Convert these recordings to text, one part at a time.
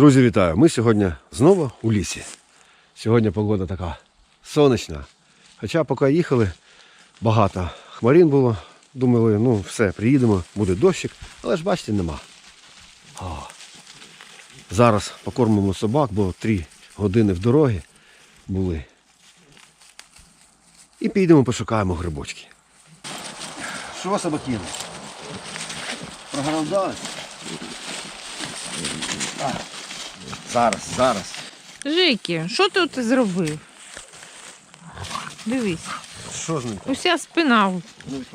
Друзі, вітаю! Ми сьогодні знову у лісі. Сьогодні погода така сонячна. Хоча поки їхали, багато хмарин було. Думали, ну все, приїдемо, буде дощик, але ж бачите, нема. А. Зараз покормимо собак, бо три години в дорогі були. І підемо пошукаємо грибочки. Що собакіни? Проголодались? Зараз, зараз. Жики, що ти тут зробив? Дивись, Що з ним? уся спина в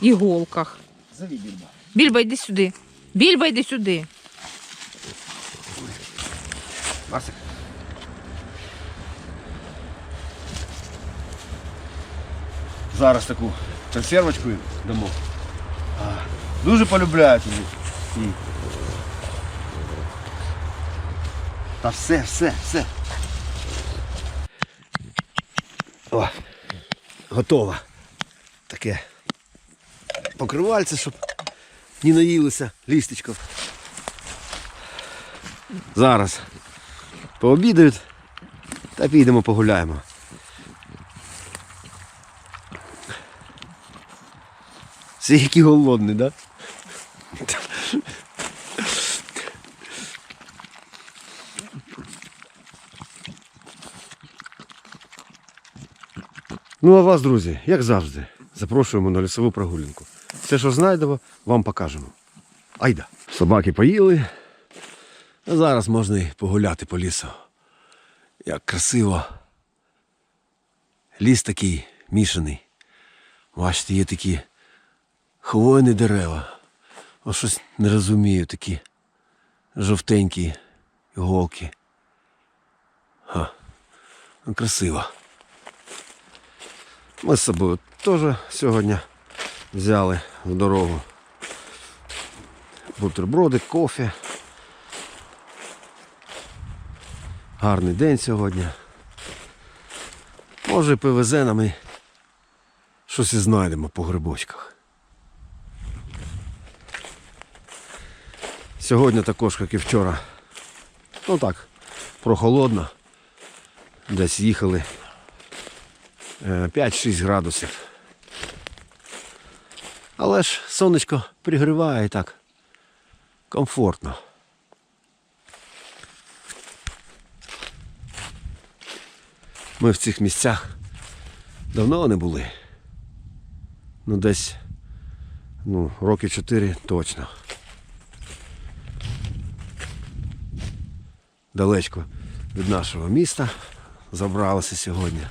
іголках. Завій більба. Більба, йди сюди. Більба, йди сюди. Марсик. Зараз таку консервочку дамо. А, Дуже полюбляють її. Та все, все, все. О, готово. Таке покривальце, щоб не наїлися лістечко. Зараз пообідають та підемо погуляємо. Всі які голодні, да? Ну а вас, друзі, як завжди, запрошуємо на лісову прогулянку. Все, що знайдемо, вам покажемо. Айда. Собаки поїли. А зараз можна і погуляти по лісу. Як красиво. Ліс такий мішаний. Бачите, є такі хвойні дерева. О, щось не розумію, такі жовтенькі іголки. Ха. Ну, красиво. Ми з собою теж сьогодні взяли в дорогу бутерброди, кофе. Гарний день сьогодні. Може повезе нам і щось і знайдемо по грибочках. Сьогодні також, як і вчора. Ну так, прохолодно. Десь їхали 5-6 градусів. Але ж сонечко пригріває так. Комфортно. Ми в цих місцях давно не були. Ну, десь ну, роки чотири точно. Далечко від нашого міста забралися сьогодні.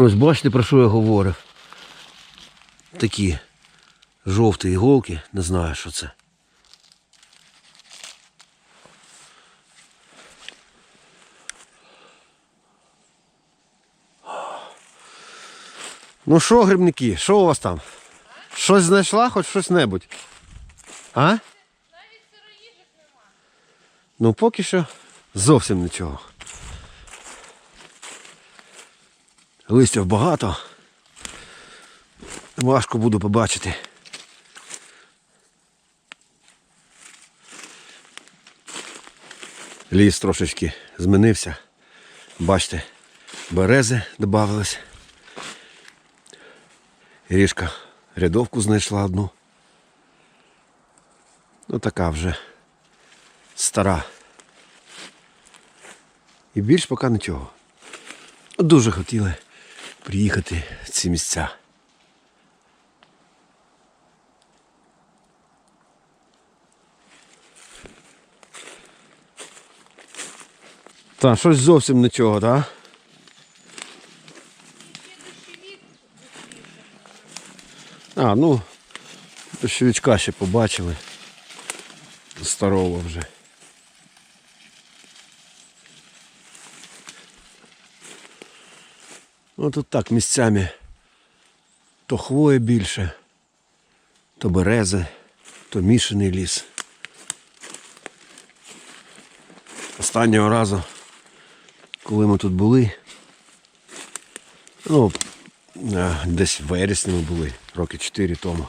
Ось бачите, про що я говорив. Такі жовті іголки, не знаю, що це. Ну що, грибники, що у вас там? Щось знайшла, хоч щось небудь? А? Навіть сироїжок нема. Ну поки що зовсім нічого. Листя багато. Важко буду побачити. Ліс трошечки змінився. Бачите, берези додавались. Ріжка рядовку знайшла одну. Ну така вже стара. І більш поки нічого. Дуже хотіли приїхати в ці місця. Та, щось зовсім нічого, так? А, ну, дощовичка ще побачили. Старого вже. Ну так місцями то хвоє більше, то берези, то мішаний ліс. Останнього разу, коли ми тут були, ну, е, десь в вересні ми були, роки 4 тому.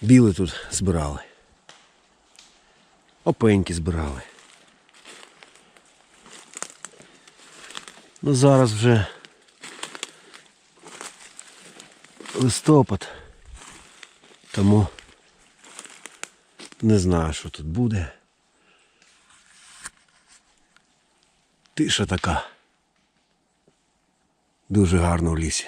Біли тут збирали. опеньки збирали. Ну зараз вже листопад. Тому не знаю, що тут буде. Тиша така. Дуже гарно в лісі.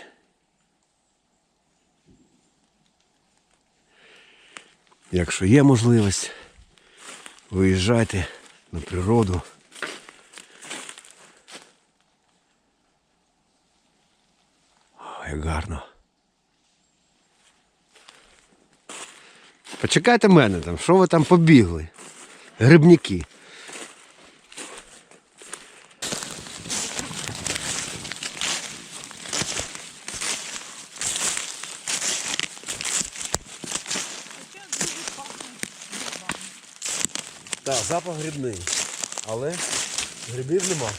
Якщо є можливість, виїжджайте на природу. Гарно. Почекайте мене там, що ви там побігли? Грибники. Так, запах грибний. Але грибів нема.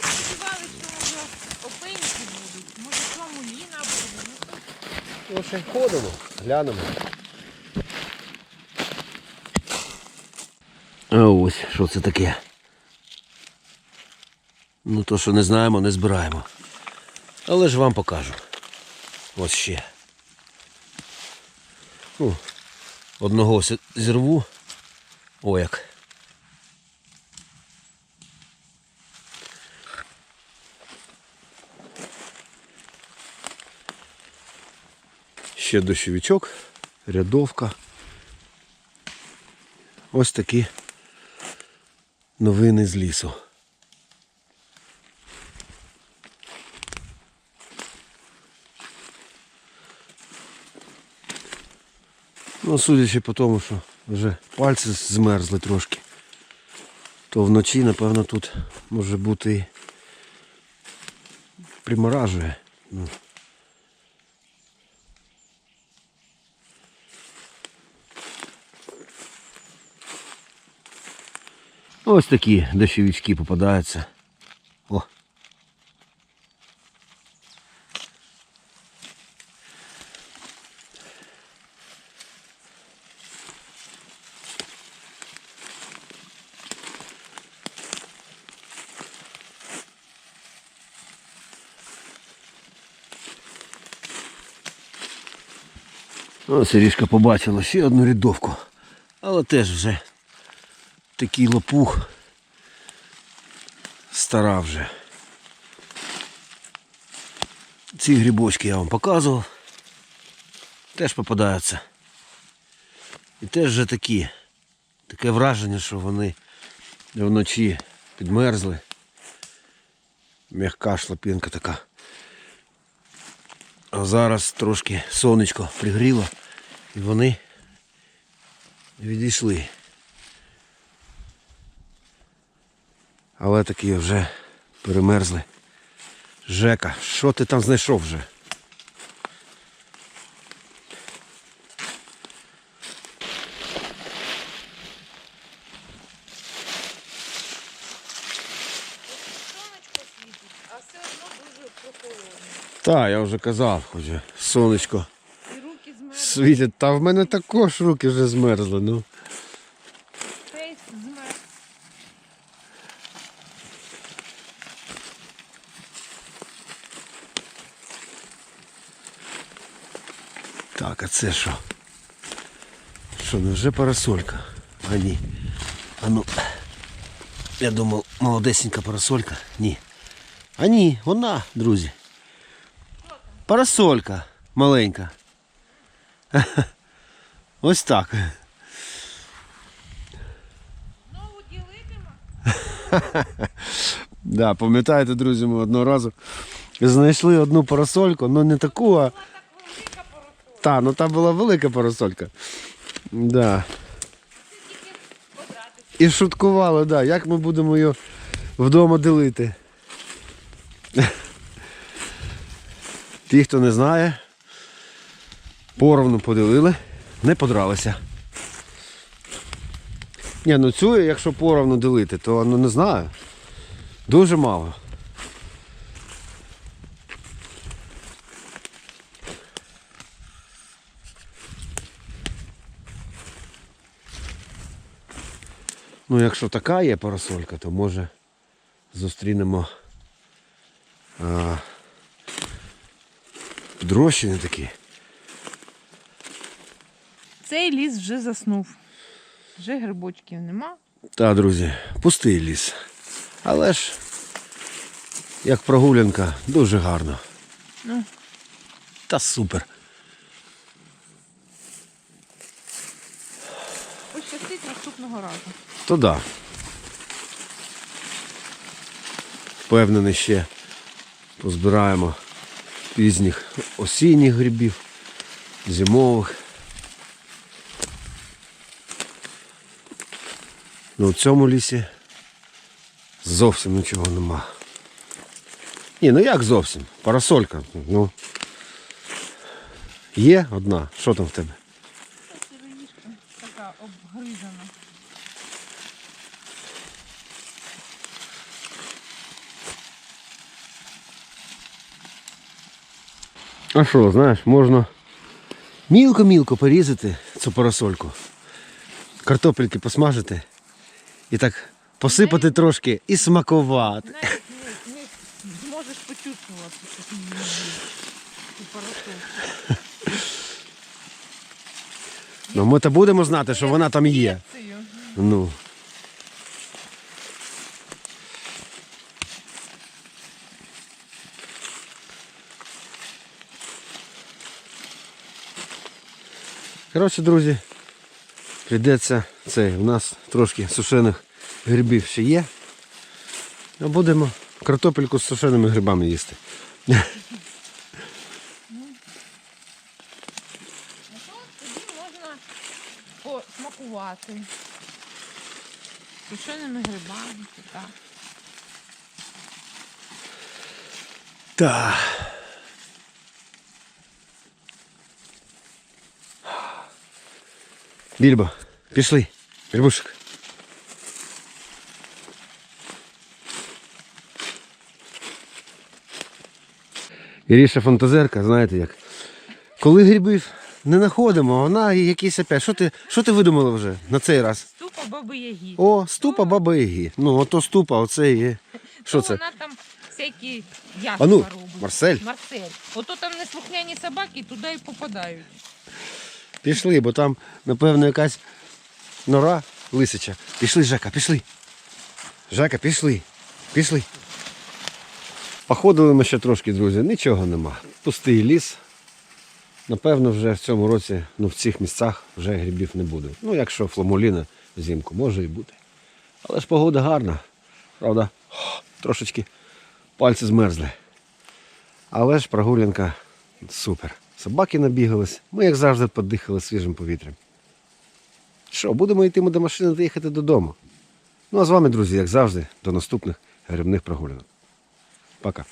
Сподівали, що може опеньки будуть. Може фламуліна буде. Ну, ходимо, глянемо. А ось що це таке. Ну то, що не знаємо, не збираємо. Але ж вам покажу. Ось ще. Ну, одного зірву. О як. Ще дощовичок, рядовка. Ось такі новини з лісу. Ну, судячи по тому, що вже пальці змерзли трошки, то вночі, напевно, тут може бути і приморажує. Ну, Ось такі дощовички попадаються. О. Ось Сирішка побачила ще одну рядовку, але теж вже такий лопух стара вже. Ці грибочки я вам показував. Теж попадаються. І теж вже такі. Таке враження, що вони вночі підмерзли. М'яка шлапінка така. А зараз трошки сонечко пригріло і вони відійшли. Але такі вже перемерзли. Жека, що ти там знайшов вже? Сонечко світить, а все одно дуже прохолодно. Та, я вже казав, хоч сонечко І руки змерзли, світить. Та в мене також руки вже змерзли. Ну. фейс змерз. Так, а це що? Що, невже парасолька? А ні. А ну. Я думав, молодесенька парасолька. Ні. А ні, вона, друзі. Парасолька маленька. Ось так. Знову ділитиме? Да, пам'ятаєте, друзі, ми одного разу знайшли одну парасольку, ну не таку, а. Та, ну та була велика парасолька. Да. І шуткували, да, як ми будемо її вдома ділити. Ті, хто не знає, поровну поділили, не подралися. Ні, ну цю, якщо поровну ділити, то ну не знаю. Дуже мало. Ну, якщо така є парасолька, то може зустрінемо а, підрощини такі. Цей ліс вже заснув. Вже грибочків нема. Та, друзі, пустий ліс. Але ж, як прогулянка, дуже гарно. Ну. Та супер. Пощастить наступного разу. То да. Впевнений, ще позбираємо пізніх осінніх грибів, зимових. Ну в цьому лісі зовсім нічого нема. Ні, ну як зовсім? Парасолька. Ну. Є одна. Що там в тебе? Сироїшка така обгризана. А що, знаєш, можна мілко-мілко порізати цю парасольку, картопельки посмажити і так посипати трошки і смакувати. Навіть не, не зможеш почувствувати, що ти парасольку. Ну ми то будемо знати, що вона там є. Ну. Коротше, друзі, прийдеться цей. У нас трошки сушених грибів ще є. А будемо картопельку з сушеними грибами їсти. Можна посмакувати. Сушеними грибами. Так. Більбо, пішли. Більбушек. Іріша фантазерка, знаєте як. Коли грибів не знаходимо, вона якийсь опять. Що ти, що ти видумала вже на цей раз? Ступа баби Ягі. О, ступа баби Яги. Ну, ото ступа, оце є. Що це? Вона там всякі А ну, робить. Марсель. Марсель. Ото там неслухняні собаки туди і попадають. Пішли, бо там, напевно, якась нора лисича. Пішли, Жека, пішли. Жека, пішли. Пішли. Походили ми ще трошки, друзі, нічого нема. Пустий ліс. Напевно, вже в цьому році, ну в цих місцях вже грибів не буде. Ну, якщо фламуліна взимку, може і бути. Але ж погода гарна. Правда, трошечки пальці змерзли. Але ж прогулянка супер. Собаки набігались, ми, як завжди, подихали свіжим повітрям. Що, будемо йти до машини та їхати додому. Ну а з вами, друзі, як завжди, до наступних грибних прогулянок. Пока.